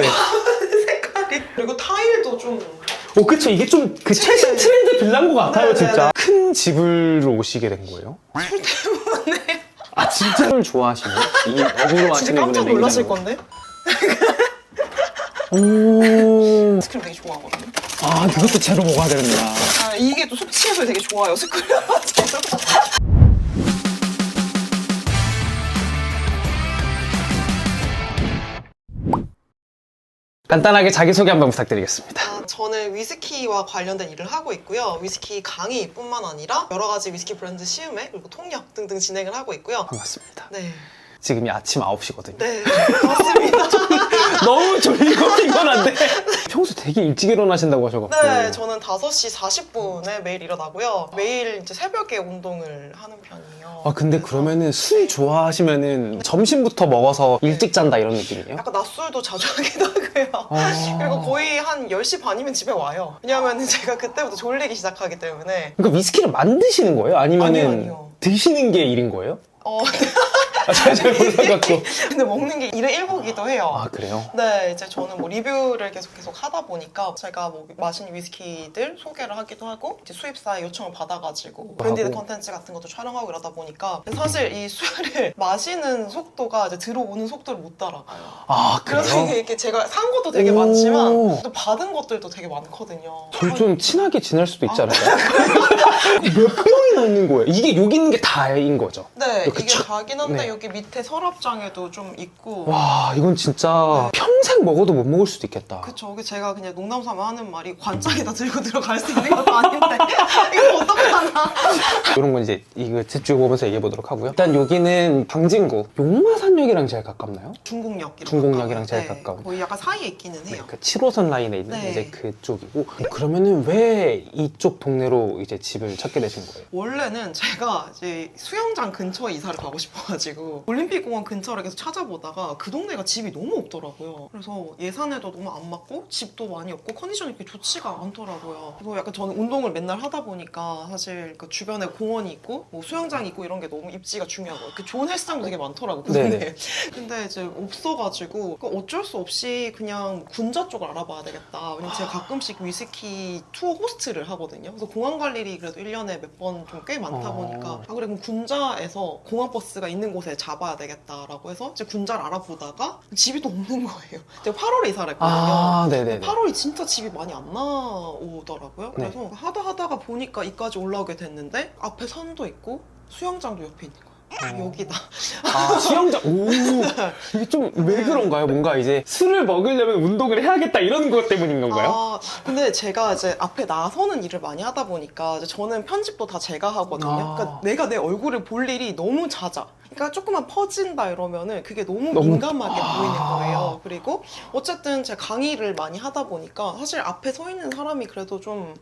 네. 색깔이 그리고 타일도 좀 어, 그쵸. 이게 좀 그 최신 트렌드 빌라인 것 같아요, 네, 진짜. 네, 큰 집을 오시게 된 거예요? 술 때문에 아, 진짜 술 좋아하시네. 이 업으로 진짜 하시는 깜짝 분의 냉장고. 건데 오. 스크림 되게 좋아하거든요. 아, 그것도 제로 먹어야 되는구나. 아, 이게 또 숙취해서 되게 좋아요 스크림 제로. 간단하게 자기소개 한번 부탁드리겠습니다. 아, 저는 위스키와 관련된 일을 하고 있고요. 위스키 강의뿐만 아니라 여러 가지 위스키 브랜드 시음회 그리고 통역 등등 진행을 하고 있고요. 반갑습니다. 네, 지금이 아침 9시거든요. 네 맞습니다. 너무 졸리고 피곤한데. 평소 되게 일찍 일어나신다고 하셔가지고. 네, 저는 5시 40분에 매일 일어나고요. 매일 이제 새벽에 운동을 하는 편이에요. 아, 근데 그러면은 술 좋아하시면은 점심부터 먹어서 일찍 잔다 이런 느낌이에요? 약간 낮술도 자주 하기도 하고요. 아. 그리고 거의 한 10시 반이면 집에 와요. 왜냐하면 제가 그때부터 졸리기 시작하기 때문에. 그러니까 위스키를 만드시는 거예요? 아니면은 아니요, 아니요. 드시는 게 일인 거예요? 어, 아, 잘, 잘 몰라갖고. 근데 먹는 게 일의 일부기도 해요. 아, 그래요? 네, 이제 저는 뭐 리뷰를 계속 계속 하다 보니까 제가 뭐 맛있는 위스키들 소개를 하기도 하고 이제 수입사의 요청을 받아가지고 브랜디드 하고. 컨텐츠 같은 것도 촬영하고 이러다 보니까 사실 이 술을 마시는 속도가 이제 들어오는 속도를 못 따라가요. 아, 그래서 그래요? 이게, 이게 제가 산 것도 되게 오. 많지만 또 받은 것들도 되게 많거든요. 저희 좀 친하게 지낼 수도 있지 않을까요? 몇 나 있는 거예요? 이게 여기 있는 게 다인 거죠? 네, 이렇게 이게 촥- 다긴 한데 네. 여기 밑에 서랍장에도 좀 있고 와, 이건 진짜 평생 먹어도 못 먹을 수도 있겠다. 그쵸. 여기 제가 그냥 농담 삼아 하는 말이 관장에다 들고 들어갈 수 있는 것도 아닌데 이거 어떻게 하나? 이런 건 이제 이거 집중 보면서 얘기해 보도록 하고요. 일단 여기는 방진구 용마산역이랑 제일 가깝나요? 중공역 중공역이랑 제일 가까운. 거의 약간 사이에 있기는 네, 해요. 그 7호선 라인에 있는 네. 이제 그쪽이고 그러면은 왜 이쪽 동네로 이제 집을 찾게 되신 거예요? 원래는 제가 이제 수영장 근처에 이사를 가고 싶어가지고 올림픽공원 근처를 계속 찾아보다가 그 동네가 집이 너무 없더라고요. 그래서 예산에도 너무 안 맞고 집도 많이 없고 컨디션이 그렇게 좋지가 않더라고요. 그리고 약간 저는 운동을 맨날 하다 보니까 사실 그 주변에 공원이 있고 뭐 수영장이 있고 이런 게 너무 입지가 중요하고요. 그 좋은 헬스장도 되게 많더라고요. 그. 동네에. 근데 이제 없어가지고 그 어쩔 수 없이 그냥 군자 쪽을 알아봐야 되겠다. 왜냐면 제가 가끔씩 위스키 투어 호스트를 하거든요. 그래서 공항 갈 일이 그래도 1년에 몇번 좀꽤 많다 어. 보니까 아 그래 그럼 군자에서 공항 버스가 있는 곳에 잡아야 되겠다라고 해서 이제 군자를 알아보다가 집이 또 없는 거예요. 제가 8월에 이사를 했거든요. 아, 네네네. 8월이 진짜 집이 많이 안 나오더라고요. 네. 그래서 하다 하다가 보니까 이까지 올라오게 됐는데 앞에 산도 있고 수영장도 옆에 있는 거예요. 어. 여기다. 아, 수영장. 오. 이게 좀 왜 그런가요? 뭔가 이제 술을 먹으려면 운동을 해야겠다 이런 것 때문인 건가요? 아, 근데 제가 이제 앞에 나서는 일을 많이 하다 보니까 이제 저는 편집도 다 제가 하거든요. 아. 그러니까 내가 내 얼굴을 볼 일이 너무 잦아. 그러니까 조금만 퍼진다 이러면은 그게 너무, 너무- 민감하게 아. 보이는 거예요. 그리고 어쨌든 제가 강의를 많이 하다 보니까 사실 앞에 서 있는 사람이 그래도 좀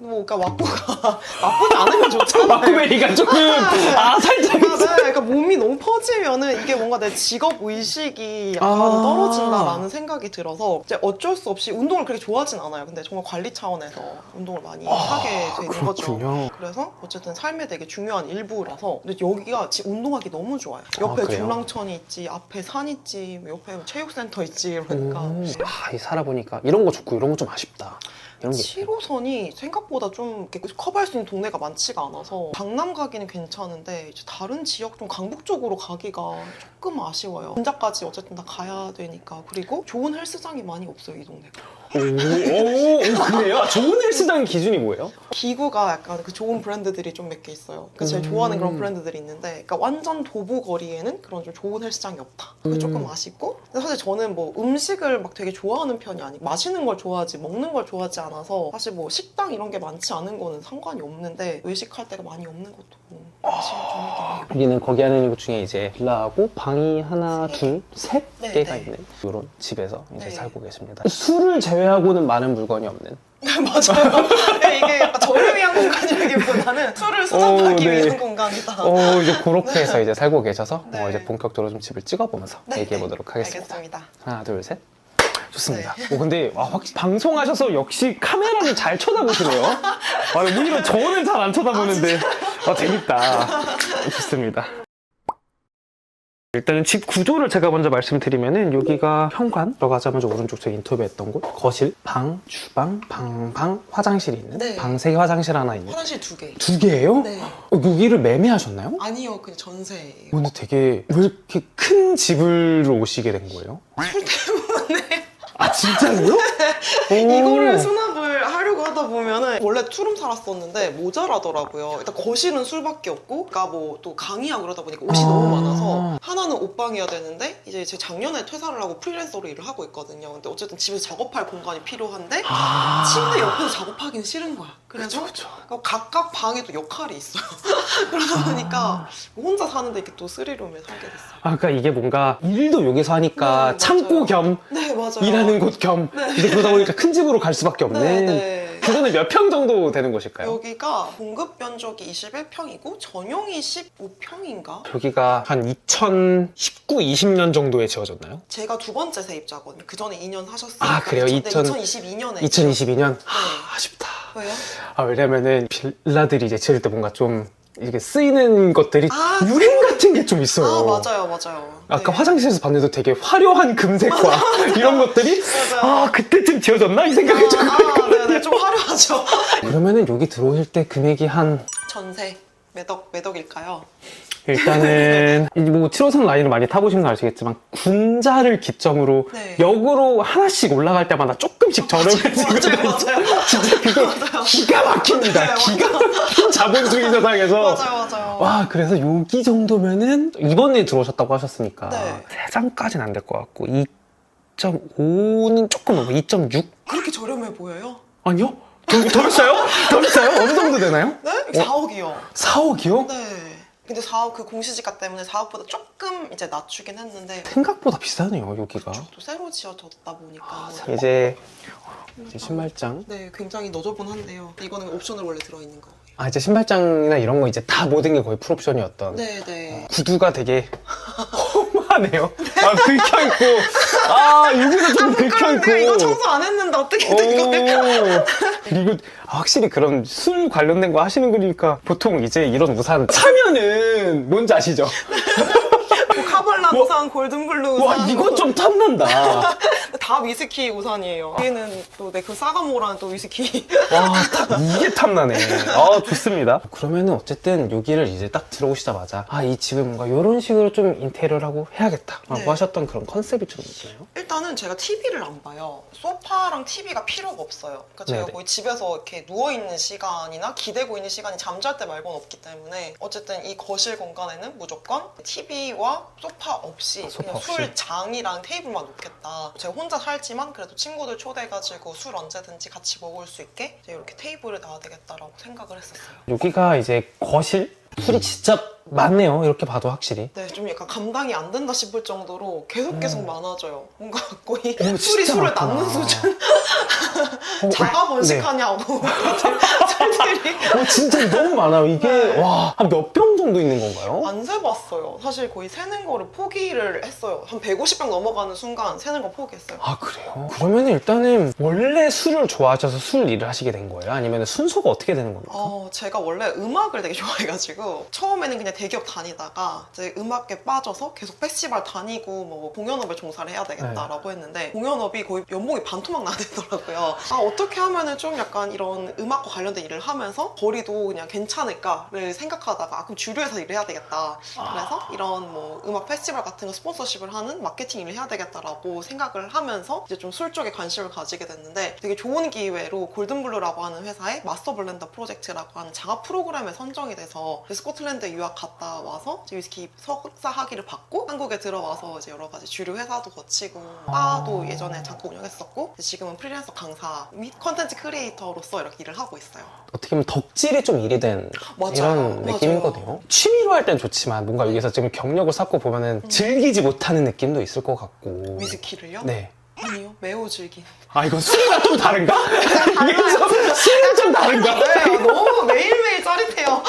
뭐, 그러니까 왁구가 나쁘지 않으면 좋잖아요. 마크베리가 조금 아 살짝 아, 네. 그러니까 몸이 너무 퍼지면은 이게 뭔가 내 직업 의식이 약간 아. 떨어진다라는 생각이 들어서 이제 어쩔 수 없이 운동을 그렇게 좋아하진 않아요. 근데 정말 관리 차원에서 운동을 많이 하게 되는 거죠. 아, 그렇군요. 그래서 어쨌든 삶에 되게 중요한 일부라서 근데 여기가 지- 운동하기 너무 좋아요. 옆에 아, 그래요? 중랑천이 있지, 앞에 산 있지, 뭐 옆에 체육센터 있지 이러니까. 오. 아, 이 살아보니까 이런 거 좋고 이런 거 좀 아쉽다. 이런 게. 7호선이 생각보다 좀 이렇게 커버할 수 있는 동네가 많지가 않아서 강남 가기는 괜찮은데 이제 다른 지역 좀 강북 쪽으로 가기가 조금 아쉬워요. 군자까지 어쨌든 다 가야 되니까 그리고 좋은 헬스장이 많이 없어요 이 동네가. 오, 오, 오, 그래요? 좋은 헬스장 기준이 뭐예요? 기구가 약간 그 좋은 브랜드들이 좀 몇 개 있어요. 그 제가 음. 좋아하는 그런 브랜드들이 있는데, 그러니까 완전 도보 거리에는 그런 좀 좋은 헬스장이 없다. 그게 음. 조금 아쉽고, 근데 사실 저는 뭐 음식을 막 되게 좋아하는 편이 아니고 마시는 걸 좋아하지 먹는 걸 좋아하지 않아서 사실 뭐 식당 이런 게 많지 않은 거는 상관이 없는데 외식할 때가 많이 없는 것도 아쉬운 점이긴 해요. 여기는 거기 하는 것 중에 이제 빌라하고 방이 하나, 둘, 셋 네, 개가 네. 있는 이런 집에서 이제 네. 살고 계십니다. 술을 제외하고는 많은 물건이 없는. 맞아요. 네, 이게 약간 저를 위한 공간이라기보다는 술을 수납하기 어, 네. 위한 공간이다. 어, 이제 그렇게 해서 이제 살고 계셔서 네. 어, 이제 본격적으로 좀 집을 찍어보면서 네, 얘기해 네. 보도록 하겠습니다. 알겠습니다. 하나, 둘, 셋. 좋습니다. 오, 근데 아, 확실히 방송하셔서 역시 카메라를 잘 쳐다보시네요. 아, 오히려 저는 잘 안 쳐다보는데 아, 재밌다. 좋습니다. 일단은 집 구조를 제가 먼저 말씀드리면은 여기가 현관 들어가자마자 오른쪽 제가 인터뷰했던 곳 거실, 방, 주방, 방, 방, 화장실이 있는 네. 방 세 개, 화장실 하나 있는 화장실 두 개. 두 개예요? 네. 어, 여기를 매매하셨나요? 아니요, 그냥 전세예요. 오늘 되게 왜 이렇게 큰 집을 오시게 된 거예요? 술 때문에 아 진짜로요? 오. 네. 이거를 수납 보면은 원래 투룸 살았었는데 모자라더라고요. 일단 거실은 술밖에 없고, 그러니까 뭐 또 강의하고 그러다 보니까 옷이 아. 너무 많아서 하나는 옷방이어야 되는데 이제 제 작년에 퇴사를 하고 프리랜서로 일을 하고 있거든요. 근데 어쨌든 집에서 작업할 공간이 필요한데 아. 침대 옆에서 작업하기는 싫은 거야. 그래서 그쵸. 그러니까 각각 방에도 역할이 있어요. 그러다 보니까 혼자 사는데 이렇게 또 스리룸에 살게 됐어요. 아, 그러니까 이게 뭔가 일도 여기서 하니까 네, 창고 맞아요. 겸 네, 맞아요. 일하는 곳겸 이제 그러다 보니까 큰 집으로 갈 수밖에 없는 네, 네. 그거는 몇평 정도 되는 곳일까요? 여기가 공급 면적이 21평이고 전용이 15평인가? 여기가 한 2019, 20년 정도에 지어졌나요? 제가 두 번째 세입자거든요. 그 전에 2년 하셨어요. 아, 그래요? 2000 2022년에. 2022년? 네. 아, 아쉽다. 왜요? 아, 왜냐면은 빌라들이 이제 지을 때 뭔가 좀 이렇게 쓰이는 것들이 아, 유행 같은 게 좀 있어요. 아, 맞아요, 맞아요. 아까 네. 화장실에서 봤는데도 되게 화려한 금색과 이런 것들이 맞아요. 아 그때쯤 지어졌나 이 생각이 좀 아, 네네, 좀 화려하죠. 그러면은 여기 들어오실 때 금액이 한 전세 매덕, 매덕일까요? 일단은 이뭐 7호선 라인을 많이 타보시면 아시겠지만 군자를 기점으로 네. 역으로 하나씩 올라갈 때마다 조금씩 저렴해지거든요. 맞아요, 맞아요. 진짜 그게 맞아요. 기가 막힙니다. 네, 기가 막힌 자본주의 세상에서 맞아요, 맞아요. 와 그래서 여기 정도면은 이번에 들어오셨다고 하셨으니까 네. 3장까지는 안 될 것 같고 2.5는 조금 넘어 2.6 그렇게 저렴해 보여요? 아니요? 더, 더 비싸요? 더 비싸요? 어느 정도 되나요? 네? 어? 4억이요. 4억이요? 네. 근데 4억 그 공시지가 때문에 4억보다 조금 이제 낮추긴 했는데 생각보다 비싸네요 여기가 또 새로 지어졌다 보니까 아, 이제 이제 신발장 네 굉장히 너저분한데요. 이거는 옵션으로 원래 들어있는 거. 아 이제 신발장이나 이런 거 이제 다 모든 게 거의 풀옵션이었던 네네. 구두가 되게 험하네요 아 긁혀있고 아 여기도 좀 긁혀있고 그런데 이거 청소 안 했는데 어떻게 된 거예요? 오 그리고 아, 확실히 그런 술 관련된 거 하시는 거니까 보통 이제 이런 우산 차면은 뭔지 아시죠? 뭐 카발라 우산, 골든블루 우산. 와 이건 좀 탐난다 다 위스키 우산이에요. 얘는 또 내그 싸가모라는 또 위스키. 와, 딱 이게 탐나네. 아, 좋습니다. 그러면은 어쨌든 여기를 이제 딱 들어오시자마자 아, 이 집을 뭔가 이런 식으로 좀 인테리어를 하고 해야겠다. 라고 네. 하셨던 그런 컨셉이 좀 있나요? 일단은 제가 TV를 안 봐요. 소파랑 TV가 필요가 없어요. 그러니까 제가 네네. 거의 집에서 이렇게 누워 있는 시간이나 기대고 있는 시간이 잠잘 때 말고는 없기 때문에 어쨌든 이 거실 공간에는 무조건 TV와 소파 없이 아, 소파 그냥 없이. 술장이랑 테이블만 놓겠다. 제가 혼자 살지만 그래도 친구들 초대해가지고 술 언제든지 같이 먹을 수 있게 이제 이렇게 테이블을 놔야 되겠다라고 생각을 했었어요. 여기가 이제 거실? 술이 진짜 많네요. 이렇게 봐도 확실히. 네, 좀 약간 감당이 안 된다 싶을 정도로 계속 계속 많아져요. 뭔가 거의 오, 술이 음. 진짜 술을 많구나. 낳는 수준. 어, 자가 네. 번식하냐고. 술들이. 어, 진짜 너무 많아요. 이게, 네. 와, 한 몇 병 정도 있는 건가요? 안 세봤어요. 사실 거의 세는 거를 포기를 했어요. 한 150병 넘어가는 순간 세는 거 포기했어요. 아, 그래요? 그러면 일단은 원래 술을 좋아하셔서 술 일을 하시게 된 거예요? 아니면 순서가 어떻게 되는 겁니까? 어, 제가 원래 음악을 되게 좋아해가지고 처음에는 그냥 대기업 다니다가 이제 음악에 빠져서 계속 페스티벌 다니고 뭐 공연업에 종사를 해야 되겠다라고 했는데 공연업이 거의 연봉이 반토막 나대더라고요. 아 어떻게 하면은 좀 약간 이런 음악과 관련된 일을 하면서 거리도 그냥 괜찮을까를 생각하다가 아 그럼 주류에서 일을 해야 되겠다. 그래서 이런 뭐 음악 페스티벌 같은 거 스폰서십을 하는 마케팅 일을 해야 되겠다라고 생각을 하면서 이제 좀 술 쪽에 관심을 가지게 됐는데 되게 좋은 기회로 골든블루라고 하는 회사의 마스터 블렌더 프로젝트라고 하는 장학 프로그램에 선정이 돼서 스코틀랜드에 유학 갔다 와서 이제 위스키 석사 학위를 받고 한국에 들어와서 이제 여러 가지 주류 회사도 거치고 바도 아. 예전에 잠깐 운영했었고 지금은 프리랜서 강사 및 컨텐츠 크리에이터로서 이렇게 일을 하고 있어요. 어떻게 보면 덕질이 좀 일이 된 맞아요. 이런. 거네요. 취미로 할 땐 좋지만 뭔가 여기서 지금 경력을 쌓고 보면은 즐기지 못하는 느낌도 있을 것 같고. 위스키를요? 네. 아니요, 매우 즐긴. 아 이건 술이랑 좀 다른가? 이게 좀 술은 좀 다른가? 네, 너무 매일매일 짜릿해요.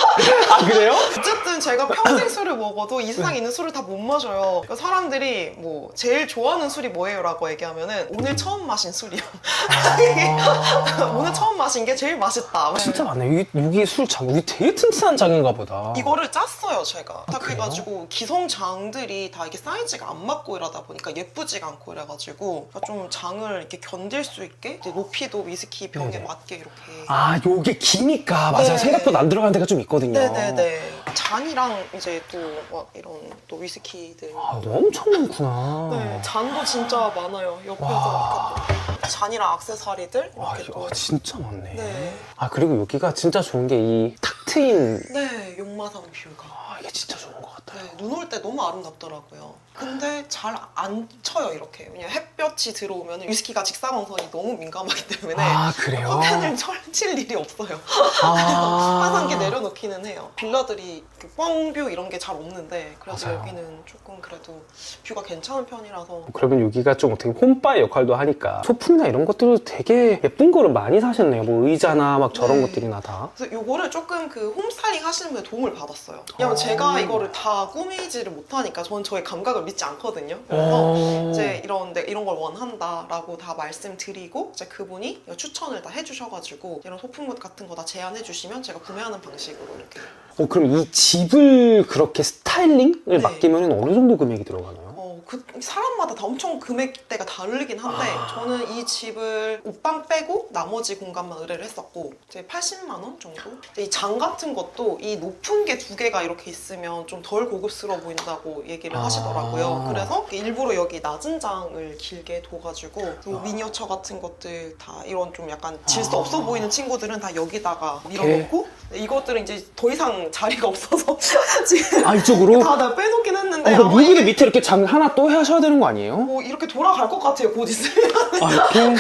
아 그래요? 어쨌든 제가 평생 술을 먹어도 이 세상에 있는 술을 다 못 마셔요. 그러니까 사람들이 뭐 제일 좋아하는 술이 뭐예요? 라고 얘기하면은 오늘 처음 마신 술이요. 오늘 처음 마신 게 제일 맛있다. 아. 진짜 많네. 여기, 여기 술 장, 여기 되게 튼튼한 장인가 보다. 이거를 짰어요, 제가. 딱 아, 그래요? 해가지고 기성 장들이 다 이게 사이즈가 안 맞고 이러다 보니까 예쁘지가 않고 이래가지고 그러니까 좀 장을 이렇게 견딜 수 있게 이제 높이도 위스키 병에 네네. 맞게 이렇게. 아, 요게 기니까 맞아요. 네. 생각보다 안 들어가는 데가 좀 있거든요. 네네네. 잔이랑 이제 또 막 이런 또 위스키들. 아, 너 엄청 많구나. 네, 잔도 진짜 많아요. 옆에도 와. 이렇게 잔이랑 액세서리들 와, 이렇게 이거 또. 아, 진짜 많네. 네. 아, 그리고 여기가 진짜 좋은 게 이 탁 트인. 네, 용마산 뷰가. 아, 이게 진짜 좋은 것 같아요. 네, 눈올 때 너무 아름답더라고요. 근데 잘 안 쳐요, 이렇게. 왜냐면 햇볕이 들어오면 위스키가 직사광선이 너무 민감하기 때문에 아, 그래요? 커튼을 철칠 일이 없어요. 아. 항상 이렇게 내려놓기는 해요. 빌라들이 그 뻥뷰 이런 게 잘 없는데 그래서 맞아요. 여기는 조금 그래도 뷰가 괜찮은 편이라서 그러면 여기가 좀 어떻게 홈바의 역할도 하니까 소품이나 이런 것들도 되게 예쁜 거를 많이 사셨네요. 뭐 의자나 막 저런 네. 것들이나 다. 그래서 요거를 조금 그 홈스타일링 하시는 분에 도움을 받았어요. 왜냐면 아. 제가 이거를 다 꾸미지를 못하니까 저는 저의 감각을 믿지 않거든요. 그래서 어. 이제 이런 데 이런 걸 원한다라고 다 말씀드리고 이제 그분이 추천을 다 해주셔가지고 이런 소품 같은 거 다 제안해 주시면 제가 구매하는 방식으로 이렇게 어, 그럼 이 집을 그렇게 스타일링을 네. 맡기면 어느 정도 금액이 들어가나요? 어, 그 사람마다 다 엄청 금액대가 다르긴 한데 아. 저는 이 집을 옷방 빼고 나머지 공간만 의뢰를 했었고 이제 80만 원 정도? 이 장 같은 것도 이 높은 게 두 개가 이렇게 있으면 좀 덜 고급스러워 보인다고 얘기를 아. 하시더라고요. 그래서 일부러 여기 낮은 장을 길게 둬가지고 그 아. 미니어처 같은 것들 다 이런 좀 약간 질서 아. 없어 보이는 친구들은 다 여기다가 밀어놓고 이것들은 이제 더 이상 자리가 없어서 지금 아, 이쪽으로? 다, 다 빼놓긴 아, 아마 여기를 이게 밑에 이렇게 장 하나 또 하셔야 되는 거 아니에요? 뭐 이렇게 돌아갈 것 같아요 곧 있으면 아, 이렇게?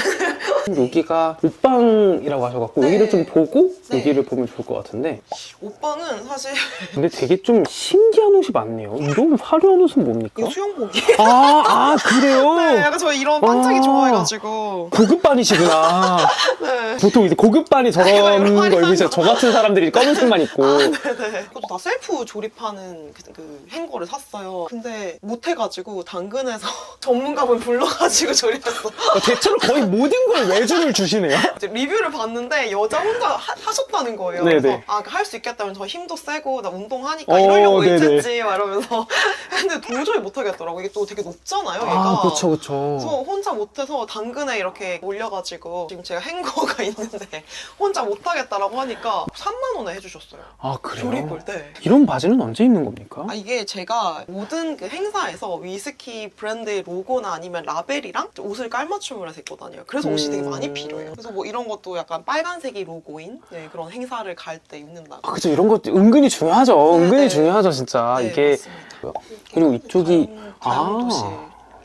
여기가 옷방이라고 하셔갖고 네. 여기를 좀 보고 네. 여기를 보면 좋을 것 같은데 오빠는 사실 근데 되게 좀 신기한 옷이 많네요. 이런 화려한 옷은 뭡니까? 이거 수영복이에요 아, 아 그래요? 네 약간 저 이런 반짝이 아. 좋아해가지고 고급반이시구나. 네 보통 이제 고급반이 저런 이런 거 입으세요. 저 같은 사람들이 검은색만 입고. 네네 그것도 다 셀프 조립하는 그, 그 행거를 샀어요 근데 못 해가지고 당근에서 전문가분 불러가지고 조립했어 어, 대체로 거의 모든 걸 외주를 주시네요. 이제 리뷰를 봤는데 여자 혼자 하, 셨다는 거예요. 네네. 그래서 아 할 수 있겠다면 저 힘도 세고 나 운동하니까 어, 이러려고 네네. 했겠지 막 이러면서 근데 도저히 못 하겠더라고. 이게 또 되게 높잖아요. 얘가. 아, 그쵸, 그래서 그쵸. 혼자 못해서 당근에 이렇게 올려가지고 지금 제가 행거가 있는데 혼자 못하겠다라고 하니까 3만 원에 해주셨어요. 아, 그래요? 조립을 때. 이런 바지는 언제 입는 겁니까? 아 이게 제가 모든 그 행사에서 위스키 브랜드의 로고나 아니면 라벨이랑 옷을 깔맞춤을 해서 입고 다녀요. 그래서 옷이 되게 많이 음. 필요해요. 그래서 뭐 이런 것도 약간 빨간색이 로고인 네, 그런 행사를 갈 때 입는다. 아, 그쵸. 이런 것도 은근히 중요하죠. 네, 은근히 네. 중요하죠, 진짜. 네, 이게. 맞습니다. 그리고 이쪽이. 다른, 다른 도시.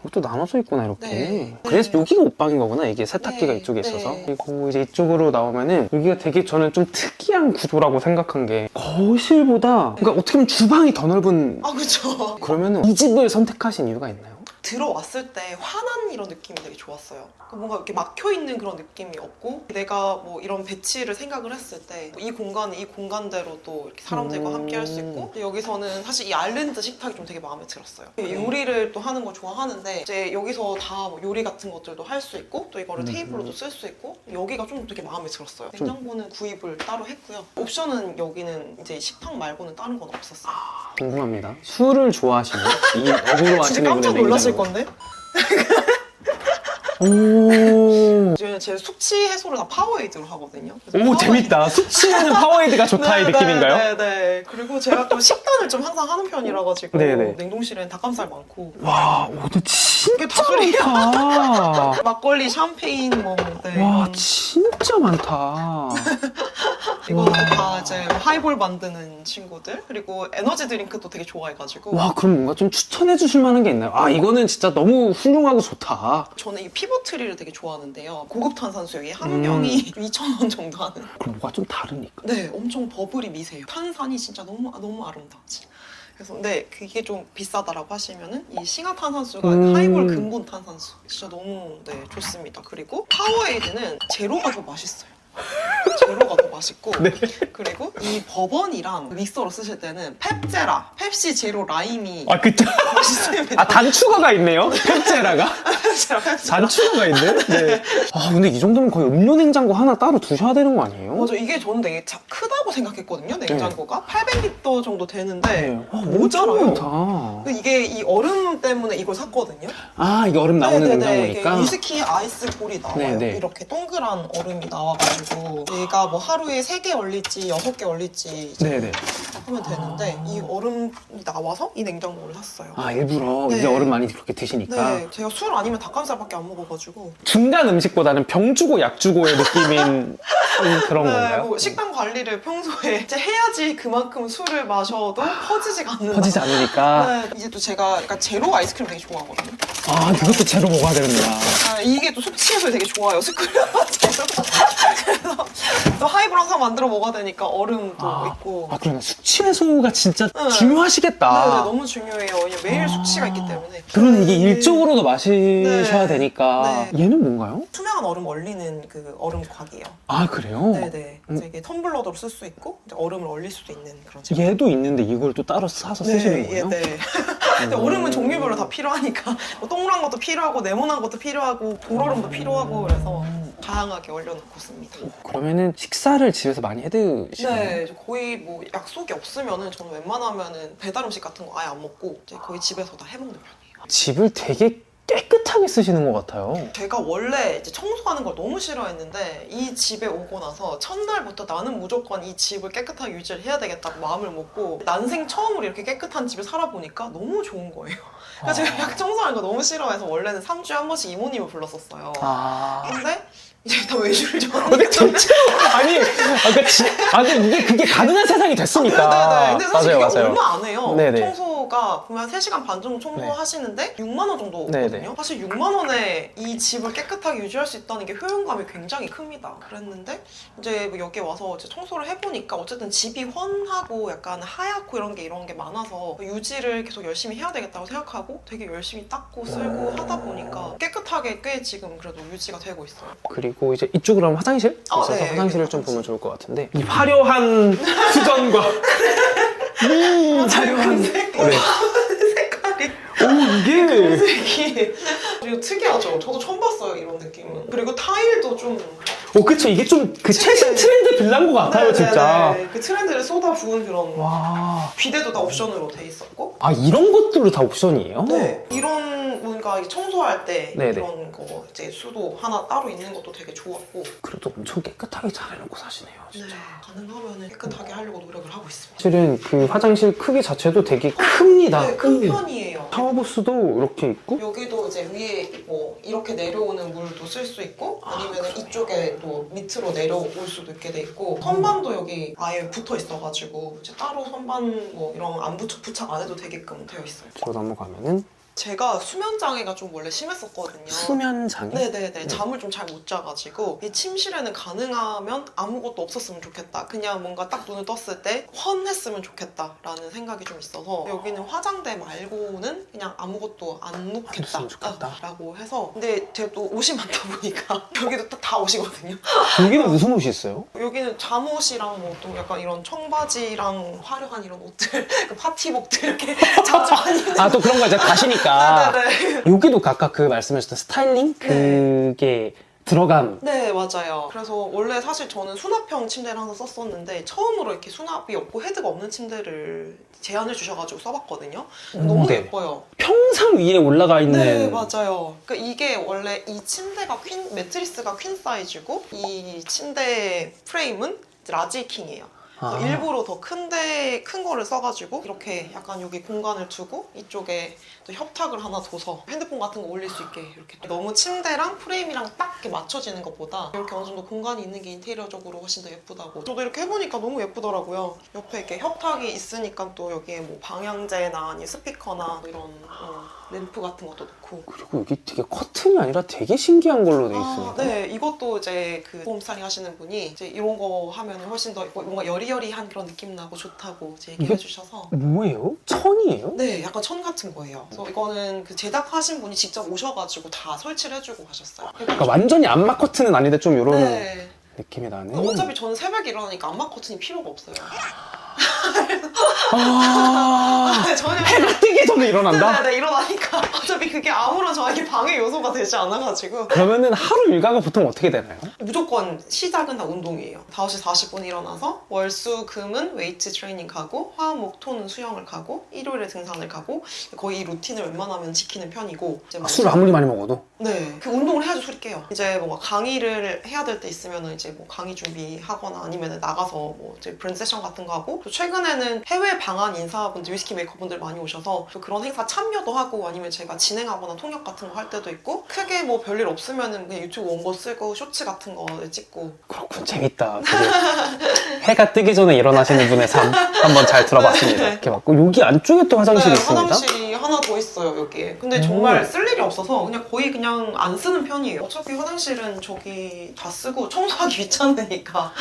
아. 이것도 나눠져 있구나, 이렇게. 네. 그래서 네. 여기가 옷방인 거구나. 이게 세탁기가 네. 이쪽에 있어서. 네. 그리고 이제 이쪽으로 나오면은 여기가 되게 저는 좀 특이한 구조라고 생각한 게 거실보다 그러니까 어떻게 보면 주방이 더 넓은 아 그죠. 그러면은 이 집을 선택하신 이유가 있나요? 들어왔을 때 환한 이런 느낌이 되게 좋았어요. 그러니까 뭔가 이렇게 막혀 있는 그런 느낌이 없고 내가 뭐 이런 배치를 생각을 했을 때 이 공간이 이 공간대로 또 이렇게 사람들과 음. 함께 할 수 있고 여기서는 사실 이 아일랜드 식탁이 좀 되게 마음에 들었어요. 요리를 또 하는 걸 좋아하는데 이제 여기서 다 뭐 요리 같은 것들도 할 수 있고 또 이거를 음. 테이블로도 쓸 수 있고 여기가 좀 되게 마음에 들었어요. 냉장고는 구입을 따로 했고요. 옵션은 여기는 이제 식탁 말고는 다른 건 없었어요. 궁금합니다. 술을 좋아하시는 이 진짜 하시는 깜짝 분의 놀라실 냉장 고. 건데? 오. 이제 제 숙취 해소를 다 파워에이드로 하거든요. 그래서 오 파워에이드- 재밌다. 숙취하는 파워에이드가 좋다 이 네, 느낌인가요? 네, 네, 네. 그리고 제가 또 식단을 좀 항상 하는 편이라 가지고 네, 네. 냉동실엔 닭가슴살 많고 와 오늘 진짜 이게 다소리야. 많다. 막걸리, 샴페인 뭐 네, 와 진짜 많다. 이것도 다 이제 하이볼 만드는 친구들 그리고 에너지 드링크도 되게 좋아해가지고 와 그럼 뭔가 좀 추천해 주실 만한 게 있나요? 아 이거는 진짜 너무 훌륭하고 좋다. 저는 이 피버트리를 되게 좋아하는데요. 고급 탄산수에 한 음. 병이 2,000원 정도 하는. 그럼 뭐가 좀 다르니까. 네, 엄청 버블이 미세요. 탄산이 진짜 너무 아, 너무 아름다워. 그래서 근데 그게 좀 비싸다라고 하시면은 이 싱하 탄산수가 음. 하이볼 근본 탄산수 진짜 너무 네 좋습니다. 그리고 파워에이드는 제로가 더 맛있어요. 제로가 더 맛있고 네. 그리고 이 버번이랑 믹서로 쓰실 때는 펩제라, 펩시 제로 라임이 아 그쵸? 맛있습니다. 아 단추가가 있네요. 펩제라가 펩제라, 펩제라. 단추가가 있네. 네. 아 근데 이 정도면 거의 음료 냉장고 하나 따로 두셔야 되는 거 아니에요? 맞아 이게 저는 되게 자- 크다고 생각했거든요 냉장고가 800리터 정도 되는데 네. 아, 모자라요. 모자라요. 근데 이게 이 얼음 때문에 이걸 샀거든요. 아 이게 얼음 나오는 네네네. 냉장고니까. 이게 위스키 아이스 볼이 나와요. 네네. 이렇게 동그란 얼음이 나와가지고 얘가 뭐 하루에 3개 얼릴지 6개 얼릴지 이제 네네. 하면 되는데 이 얼음이 나와서 이 냉장고를 샀어요. 아 일부러 네. 이제 얼음 많이 그렇게 드시니까 네, 제가 술 아니면 닭가슴살밖에 안 먹어가지고 중간 음식보다는 병 주고 약 주고의 느낌인 그런 네, 건가요? 뭐 식단 관리를 평소에 이제 해야지 그만큼 술을 마셔도 퍼지지가 않는다. 퍼지지 않으니까. 네, 이제 또 제가 약간 제로 아이스크림 되게 좋아하거든요. 아 이것도 제로 먹어야 되는구나. 아, 이게 또 숙취해소에 되게 좋아요. 스크류 그래서 또 하이볼 항상 만들어 먹어야 되니까 얼음도 아, 있고. 아 그러네 숙취 해소가 진짜 네. 중요하시겠다. 네, 네, 너무 중요해요. 왜냐면 매일 숙취가 있기 때문에. 그러면 이게 네. 일적으로도 마시셔야 네. 되니까 네. 얘는 뭔가요? 투명한 얼음 얼리는 그 얼음 곽이에요. 아 그래요? 네네. 음. 이제 이게 텀블러도 쓸 수 있고 이제 얼음을 얼릴 수도 있는 그런 제품. 얘도 있는데 이걸 또 따로 사서 쓰시는 거예요? 예, 네. 근데 음. 얼음은 종류별로 다 필요하니까 뭐 동그란 것도 필요하고 네모난 것도 필요하고 돌얼음도 필요하고 그래서 다양하게 얼려놓고 씁니다. 그러면은 식사를 집에서 많이 해드시나요? 네, 거의 뭐 약속이 없으면은 저는 웬만하면은 배달 음식 같은 거 아예 안 먹고 이제 거의 집에서 다 해먹는 편이에요. 집을 되게 깨끗하게 쓰시는 것 같아요. 제가 원래 이제 청소하는 걸 너무 싫어했는데 이 집에 오고 나서 첫날부터 나는 무조건 이 집을 깨끗하게 유지를 해야 되겠다고 마음을 먹고 난생 처음으로 이렇게 깨끗한 집에 살아보니까 너무 좋은 거예요. 그래서 아. 제가 약 청소하는 거 너무 싫어해서 원래는 3주에 한 번씩 이모님을 불렀었어요. 아. 근데 이제 다 외주를 근데 좋아하니까 진짜 아니, 아, 그러니까 지, 아, 근데 이게 그게 가능한 세상이 됐으니까. 네네네. 근데 사실 맞아요, 이게 맞아요. 얼마 안 해요. 네네. 청소 가 보면 3시간 반 정도 청소하시는데 6만 원 정도 네네. 거든요. 사실 6만 원에 이 집을 깨끗하게 유지할 수 있다는 게 효용감이 굉장히 큽니다. 그랬는데 이제 뭐 여기 와서 이제 청소를 해보니까 어쨌든 집이 훤하고 약간 하얗고 이런 게 이런 게 많아서 유지를 계속 열심히 해야 되겠다고 생각하고 되게 열심히 닦고 쓸고 하다 보니까 깨끗하게 꽤 지금 그래도 유지가 되고 있어요. 그리고 이제 이쪽으로 하면 화장실? 어, 있어서 네, 화장실을 좀. 보면 좋을 것 같은데 이 화려한 수전과 이 화려한 색 네. 색깔이 오 이게 색이 그리고 특이하죠. 저도 처음 봤어요 이런 느낌은. 그리고 타일도 좀 오 그쵸 이게 좀 그 최신 트렌드 빌란 것 같아요 진짜 네네네. 그 트렌드를 쏟아 부은 그런 와. 비데도 다 옵션으로 돼 있었고. 아 이런 것들도 다 옵션이에요? 네. 이런 뭔가 청소할 때 네네. 이런 거 이제 수도 하나 따로 있는 것도 되게 좋았고. 그래도 엄청 깨끗하게 잘 해놓고 사시네요 네. 진짜 가능하면 깨끗하게 하려고 노력을 하고 있습니다. 사실은 그 화장실 크기 자체도 되게 큽니다 네, 큰 오. 편이에요. 샤워부스도 이렇게 있고 여기도 이제 위에 뭐 이렇게 내려오는 물도 쓸 수 있고 아니면 이쪽에 또 밑으로 내려올 수도 있게 돼 있고 선반도 여기 아예 붙어 있어가지고 이제 따로 선반 뭐 이런 안 부착 부착 안 해도 되게끔 되어 있어요. 뒤로 넘어가면은 제가 수면 장애가 좀 원래 심했었거든요. 수면 장애? 네네 네 잠을 좀 잘 못 자가지고 이 침실에는 가능하면 아무것도 없었으면 좋겠다 그냥 뭔가 딱 눈을 떴을 때 훤했으면 좋겠다라는 생각이 좀 있어서 여기는 화장대 말고는 그냥 아무것도 안 놓겠다 해줬으면 좋겠다. 라고 해서 근데 제가 또 옷이 많다 보니까 여기도 딱다 옷이거든요 여기는 무슨 옷이 있어요? 여기는 잠옷이랑 뭐 또 약간 이런 청바지랑 화려한 이런 옷들 그 파티복들 이렇게 자주 많이 입는 아또 그런 거 이제 가시니까 네네네. 여기도 아까 그 말씀하셨던 스타일링? 그게 들어감. 네 맞아요. 그래서 원래 사실 저는 수납형 침대를 항상 썼었는데 처음으로 이렇게 수납이 없고 헤드가 없는 침대를 제안을 주셔가지고 써봤거든요. 너무 네. 예뻐요. 평상 위에 올라가 있는 네 맞아요. 그러니까 이게 원래 이 침대가 퀸 매트리스가 퀸 사이즈고 이 침대 프레임은 라지 킹이에요. 아. 그래서 일부러 더 큰데 큰 거를 써가지고 이렇게 약간 여기 공간을 두고 이쪽에 또 협탁을 하나 둬서 핸드폰 같은 거 올릴 수 있게 이렇게 너무 침대랑 프레임이랑 딱 이렇게 맞춰지는 것보다 이렇게 어느 정도 공간이 있는 게 인테리어적으로 훨씬 더 예쁘다고 저도 이렇게 해보니까 너무 예쁘더라고요 옆에 이렇게 협탁이 있으니까 또 여기에 뭐 방향제나 아니 스피커나 이런 어, 램프 같은 것도 놓고 좋고. 그리고 여기 되게 커튼이 아니라 되게 신기한 걸로 돼 아, 있습니다. 네, 이것도 이제 그 홈스타일링 하시는 분이 이제 이런 거 하면 훨씬 더 뭔가 여리여리한 그런 느낌 나고 좋다고 이제 얘기해 이게- 주셔서 뭐예요? 천이에요? 네, 약간 천 같은 거예요. 그래서 이거는 그 제작하신 분이 직접 오셔가지고 다 설치를 해주고 가셨어요. 그러니까 완전히 안마 커튼은 아닌데 좀 이런 네. 느낌이 나네. 어차피 저는 새벽에 일어나니까 안마 커튼이 필요가 없어요. 아, 전혀 해가 뜨기 전에 일어난다? 네 네 일어나니까 어차피 그게 아무런 저에게 방해 요소가 되지 않아가지고 그러면은 하루 일과가 보통 어떻게 되나요? 무조건 시작은 다 운동이에요 5시 40분 일어나서 월수 금은 웨이트 트레이닝 가고 화, 목, 토는 수영을 가고 일요일에 등산을 가고 거의 이 루틴을 웬만하면 지키는 편이고 이제 뭐술 아무리 많이 먹어도 네, 그 운동을 해야지 술이 깨요. 이제 뭔가 강의를 해야 될 때 있으면은 이제 뭐 강의 준비하거나 아니면 나가서 뭐 이제 브랜드 세션 같은 거 하고 또 최근에는 해외 방한 인사분들 위스키 메이커분들 많이 오셔서 또 그런 행사 참여도 하고 아니면 제가 진행하거나 통역 같은 거 할 때도 있고 크게 뭐 별일 없으면은 그냥 유튜브 원고 쓰고 쇼츠 같은 거 찍고 그렇군 재밌다. 되게 해가 뜨기 전에 일어나시는 분의 삶 한번 잘 들어봤습니다. 네. 이렇게 맞고 여기 안쪽에 또 화장실이 네, 있습니다. 화장실이 더 있어요 여기에. 근데 오. 정말 쓸 일이 없어서 그냥 거의 그냥 안 쓰는 편이에요. 어차피 화장실은 저기 다 쓰고 청소하기 귀찮으니까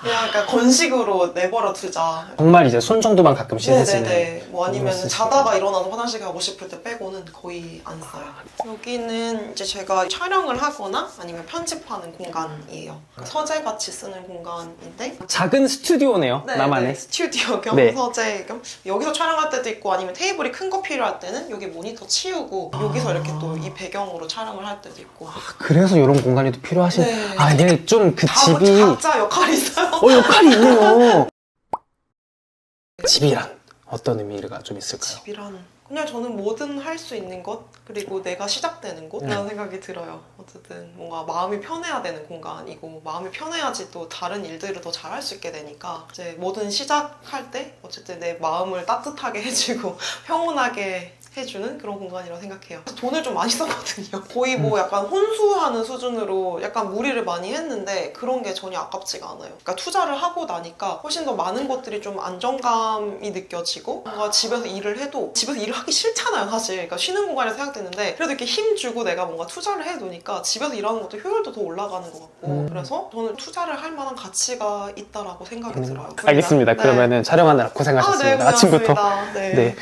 그냥 약간 건식으로 내버려 두자. 정말 이제 손 정도만 가끔 씻으시는. 네네네. 뭐 아니면. 자다가 일어나서 화장실 가고 싶을 때 빼고는 거의 안 써요. 여기는 이제 제가 촬영을 하거나 아니면 편집하는 공간이에요. 서재 같이 쓰는 공간인데 작은 스튜디오네요. 네, 나만의. 네, 스튜디오 겸 네. 서재 겸 여기서 촬영할 때도 있고 아니면 테이블이 큰 거 필요할 때는 여기 모니터 치우고 여기서 이렇게 또 이 배경으로 촬영을 할 때도 있고 그래서 이런 공간이 또 필요하신. 네. 아, 이게 좀그 다 집이 각자 역할이 있어요. 어 역할이 있네요. 집이란 어떤 의미가 좀 있을까요? 집이란 그냥 저는 뭐든 할 수 있는 것 그리고 내가 시작되는 곳이라는 생각이 들어요. 어쨌든 뭔가 마음이 편해야 되는 공간이고 마음이 편해야지 또 다른 일들을 더 잘할 수 있게 되니까 이제 뭐든 시작할 때 어쨌든 내 마음을 따뜻하게 해주고 평온하게 해주는 그런 공간이라고 생각해요. 돈을 좀 많이 썼거든요. 거의 뭐 약간 혼수하는 수준으로 약간 무리를 많이 했는데 그런 게 전혀 아깝지가 않아요. 그러니까 투자를 하고 나니까 훨씬 더 많은 것들이 좀 안정감이 느껴지고 뭔가 집에서 일을 해도 집에서 일을 하기 싫잖아요, 사실. 그러니까 쉬는 공간이라 생각되는데 그래도 이렇게 힘 주고 내가 뭔가 투자를 해놓으니까 집에서 일하는 것도 효율도 더 올라가는 것 같고 음. 그래서 저는 투자를 할 만한 가치가 있다라고 생각이 음, 들어요. 알겠습니다. 네. 그러면은 촬영하느라 아, 네, 고생하셨습니다. 아침부터. 고맙습니다. 네. 네.